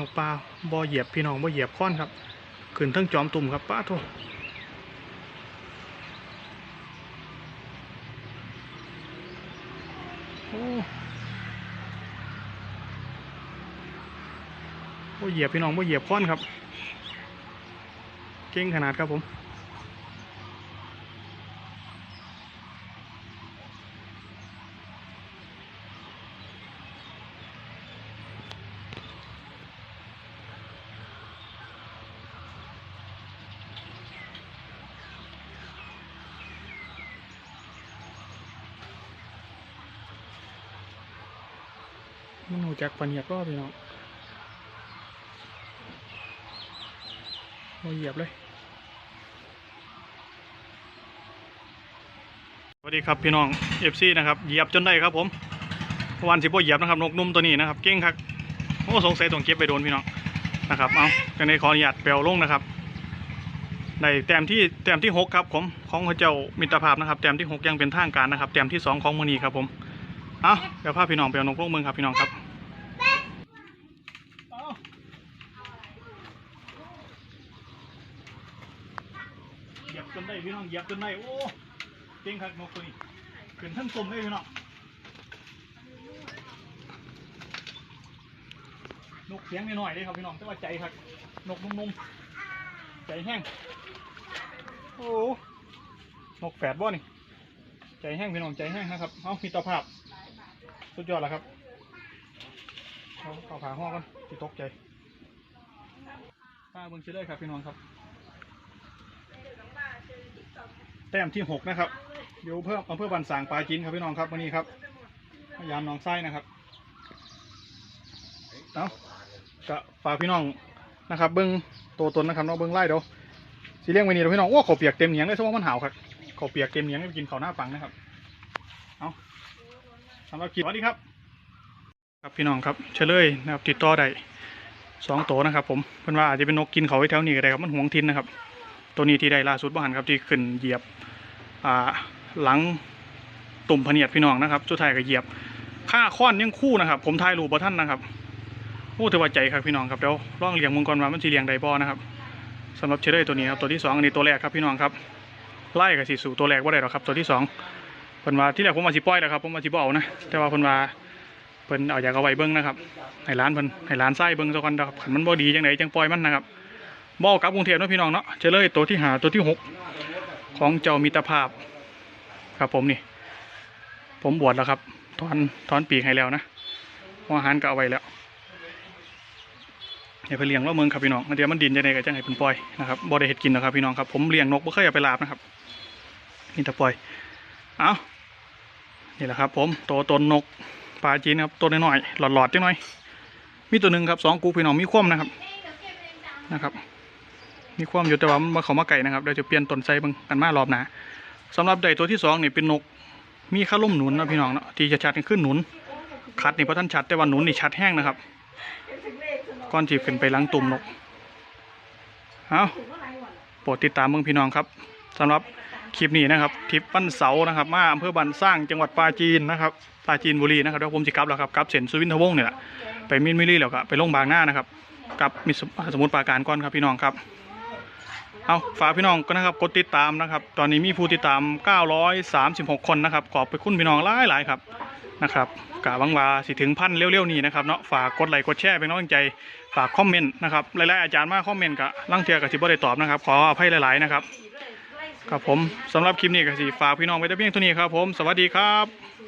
นกปลาบ่อเหยียบพี่น้องบ่อเหยียบค้อนครับขึ้นทั้งจอมตุ่มครับป้าโทโอ้บ่เหยียบพี่น้องบ่เหยียบค้อนครับ เก่งขนาดครับผม มันหูจักปันเหยียบก็พี่น้องมาเหยียบเลย สวัสดีครับพี่น้องเอฟซีนะครับ เหยียบจนได้ครับผมวันสิบเหยียบนะครับ นกนุ่มตัวนี้นะครับ เก่งครับโอ้สงสัยต้องเก็บไปโดนพี่น้องนะครับ เอาจังในขออนุญาตแปลวลงนะครับ ในแต้มที่แต้มที่หกครับผม ของเจ้ามิตรภาพนะครับ แต้มที่หกยังเป็นทางการนะครับ แต้มที่สองของมือนีครับผม เอาเดี๋ยวพาพี่น้องไปเอานกลงเมืองครับพี่น้องครับ ยียบจนได้พี่น้องเหยียบจนได้โอ้เก่งครับนกตัวนี้ขึ้นทั้งตุ่มเลยพี่น้องนกเสียงน้อยๆเลยครับพี่น้องแต่ว่าใจครับนกนุ่มๆใจแห้งโอ้นกแฝดบ่นี่ใจแห้งพี่น้องใจแห้งนะครับเอามีตาภาพสุดยอดแล้วครับเอาเอาผ่าห้อกันติตกใจป้าเบิ่งเชื่อเลยครับพี่น้องครับ แต้มที่หกนะครับอยู่เพิ่มอำเภอบันสางปลาจีนครับพี่น้องครับวันนี้ครับพยายามหนองไส้นะครับเอากะฝากพี่น้องนะครับเบิ้งตัวตนนะครับเน้องเบิ้งไล่เดี๋ยวสีเลี้ยงวันนี้เดี๋ยวพี่น้องโอ้ขาวเปียกเต็มเหนียงเลยสมมติมันหาวครับขาวเปียกเต็มเหนียงไปกินข้าวหน้าฟังนะครับเอาสำหรับคลิปสวัสดีครับ ครับพี่น้องครับเฉลยนะครับติดต่อได้สองตัวนะครับ ผมเพิ่นว่าอาจจะเป็นนกกินเขาไว้แถวนี้ก็ได้ครับมันหวงทินนะครับ ตัวนี้ที่ได้ล่าสุดบ้านครับที่ขึ้นเหยียบอ่าหลังตุ่มพเนียดพี่น้องนะครับสุดท้ายก็เหยียบค่าค้อนยังคู่นะครับ ผมทายรูปบ่ท่านนะครับโอ้ถือว่าใจครับพี่น้องครับเดี๋ยวลองเลี้ยงมังกรว่ามันสิเลี้ยงได้บ่นะครับสำหรับเชอร์เรตัวนี้ครับตัวที่สองอันนี้ตัวแรกครับพี่น้องครับไล่กับสีสู่ตัวแรกว่าได้หรอครับ ตัวที่สองเพิ่นว่าที่แรกผมมาสิปล่อยนะครับผมมาสิบ่เอานะแต่ว่าเพิ่นว่าเพิ่นเอาอยากเอาไว้เบิ่งนะครับให้ร้านเพิ่นให้ร้านไส้เบิ่งซะก่อนนะครับคันมันบ่ดีจังไดจังปล่อยมันนะครับ บอกับกรุงเทพนะพี่น้องเนาะเจเลยตัวที่หาตัวที่หกของเจ้ามิตรภาพ ครับผมนี่ ผมบวชแล้วครับถอนถอนปีกให้แล้วนะอาหารก็เอาไว้แล้วอย่าไปเลี้ยงเล่าเมืองครับพี่น้องเดี๋ยวมันดินจะไหนก็จะให้เป็นปล่อยนะครับบ่ได้เห็ดกินนะครับพี่น้องครับผมเลี้ยงนกไม่เคยเอาไปลาบนะครับนี่แต่ปล่อยเอานี่แหละครับผมตัวตนนกปลาจีนครับตัวน้อยๆหลอดๆจังหน่อยมีตัวหนึ่งครับสองกูพี่น้องมีคว่ำนะครับนะครับ มีความอยู่แต่ว่ามันเขามาไก่นะครับเดี๋ยวจะเปลี่ยนต้นไทรเบางกันมารอบหนาสำหรับใดตัวที่สองนี่เป็นนก มีข้าล่มหนุนนะพี่น้องเนาะที่จะชัดกันขึ้นหนุนคัดนี่เพราะท่านชัดแต่ว่าหนุนนี่ชัดแห้งนะครับก้อนที่ขึ้นไปหลังตุ่มนกเอาโปรดติดตามเมืองพี่น้องครับสำหรับคลิปนี้นะครับทริปวันเสานะครับ มาอำเภอบันสร้างจังหวัดปราจีนนะครับปราจีนบุรีนะครับเดี๋ยวผมจะกลับแล้วครับกลับเส้นสุวินทวงศ์เนี่ยแหละไปมินมิลี่แล้วก็ไปลงบางหน้านะครับกับมิสสมุทรปราการก่อนครับพี่น้องครับ เอาฝากพี่น้องก็นะครับกดติดตามนะครับ ตอนนี้มีผู้ติดตาม 936 คนนะครับ ขอบไปคุณพี่น้องหลายหลายๆครับนะครับกะหวังวาสิถึงพันเร็วๆนี้นะครับเนาะฝากกดไลค์กดแชร์เป็นกำลังใจฝากคอมเมนต์นะครับหลายๆอาจารย์มาคอมเมนต์กะลังเทียกับสิบ่ได้ตอบนะครับ ขออภัยหลายๆนะครับครับผมสำหรับคลิปนี้ก็สิฝากพี่น้องไว้แต่เพียงเท่านี้ครับผม สวัสดีครับ